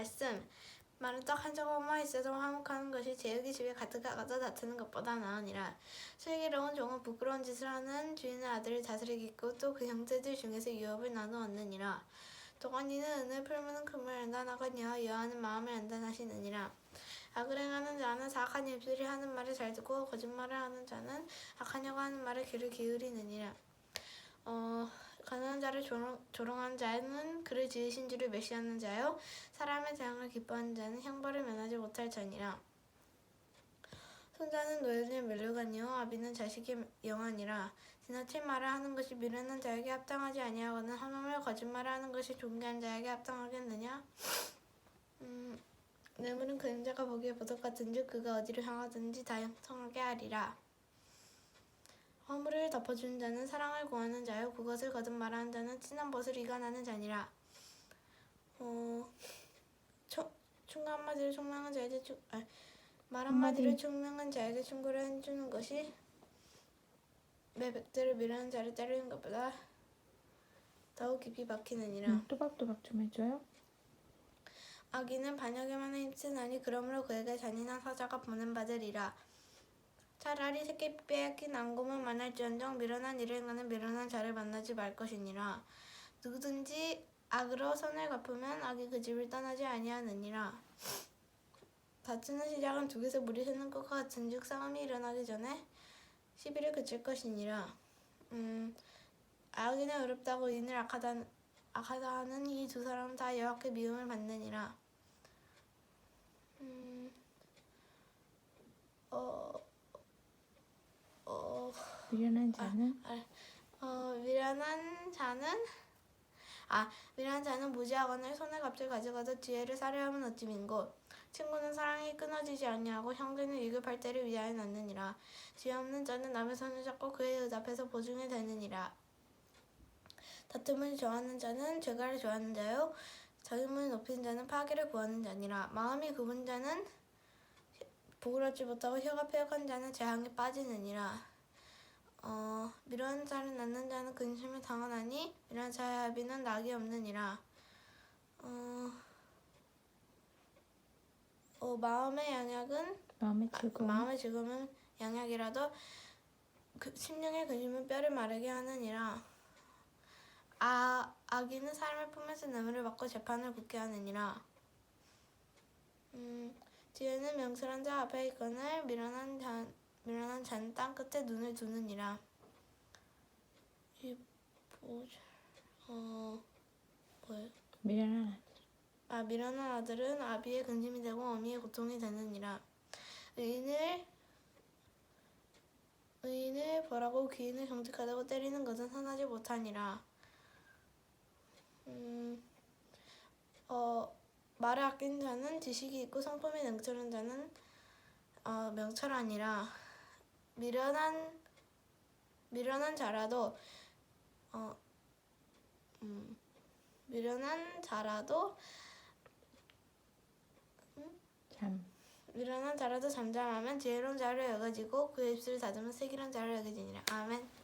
말씀. 말은 딱한 조각만 있어도 화목하는 것이 제육이 집에 가득하가서 다투는 것보다 나으니라. 슬기로운 종은 부끄러운 짓을 하는 주인의 아들을 다스리겠고 또 그 형제들 중에서 유업을 나누어 얻느니라. 또한 이는 은을 풀무는 금을 연단하거니와 여호와는 마음을 연단하시느니라. 악을 행하는 자는 사악한 입술이 하는 말을 잘 듣고 거짓말을 하는 자는 악하냐고 하는 말에 귀를 기울이느니라 어, 가난한 자를 조롱, 조롱하는 자는 그를 지으신 줄을 멸시하는 자요. 사람의 재앙을 기뻐하는 자는 형벌을 면하지 못할 자니라. 손자는 노예를 멸류관이요. 아비는 자식의 영환이라. 지나친 말을 하는 것이 미련한 자에게 합당하지 아니하거나 하나님을 거짓말을 하는 것이 존귀한 자에게 합당하겠느냐? 음, 뇌물은 그림자가 보기에 보석 같은즉 그가 어디로 향하든지 다 형통하게 하리라 허물을 덮어주는 자는 사랑을 구하는 자요 그것을 거듭 말하는 자는 친한 벗을 이간하는 자니라 어, 총, 충가 한마디로 총명한 자에게 충, 아, 말 한마디로 한마디. 총명한 자에게 충고를 해주는 것이 내 백들을 미루는 자를 때리는 것보다 더욱 깊이 박히느니라 음, 또박또박 좀 해줘요. 아기는 반역에만 힘쓰나니 그러므로 그에게 잔인한 사자가 보낸받으리라. 차라리 새끼 빼앗긴 앙금을 만날지언정 미련한 일을 행하는 미련한 자를 만나지 말 것이니라. 누구든지 악으로 선을 갚으면 악이 그 집을 떠나지 아니하느니라. 다투는 시작은 두개서 물이 새는 것과 같은즉 싸움이 일어나기 전에 시비를 그칠 것이니라. 음, 악인은 어렵다고 인을 악하다, 악하다 하는 이 두 사람은 다 여호와께 미움을 받느니라. 음, 어, 어, 미련한 자는? 어, 미련한 자는? 아, 미련한 자는 무지하거나 손에 갑자기 가져가서 지혜를 사려 하면 어찌 민고? 친구는 사랑이 끊어지지 아니하고 형제는 위급할 때를 위하여 낳느니라. 지혜 없는 자는 남의 손을 잡고 그의 의답에서 보증이 되느니라. 다툼을 좋아하는 자는 죄가를 좋아하는 자요? 자금을 높인 자는 파괴를 구하는 자니라. 마음이 굽은 자는 얻지 못하고 혀가 폐역한 자는 재앙에 빠지느니라 어, 미련한 자를 낳는 자는 근심을 당하나니 미련한 자의 아비는 낙이 없느니라. 어, 어, 마음의 양약은 마음의 아, 즐거움. 마음의 즐거움은 양약이라도 그 심령의 근심은 뼈를 마르게 하느니라. 아, 악인은 사람의 품에서 뇌물을 받고 재판을 붙게 하느니라. 음, 지혜는 명철한 자 앞에 있거늘 미련한 자 미련한 자는 땅 끝에 눈을 두느니라. 이 뭐지? 어 뭐예요? 미련한 아들. 아 미련한 아들은 아비의 근심이 되고 어미의 고통이 되느니라. 의인을 의인을 벌하고 귀인을 정직하다고 때리는 것은 선하지 못하니라. 음, 어 말을 아낀 자는 지식이 있고 성품이 능철한 자는 어, 명철하니라. 미련한 미련한 자라도 어 음, 미련한 자라도 잠. 미련한 자라도 잠잠하면 지혜로운 자를 여겨지고 그 입술을 닫으면 슬기로운 자를 여겨지니라. 아멘.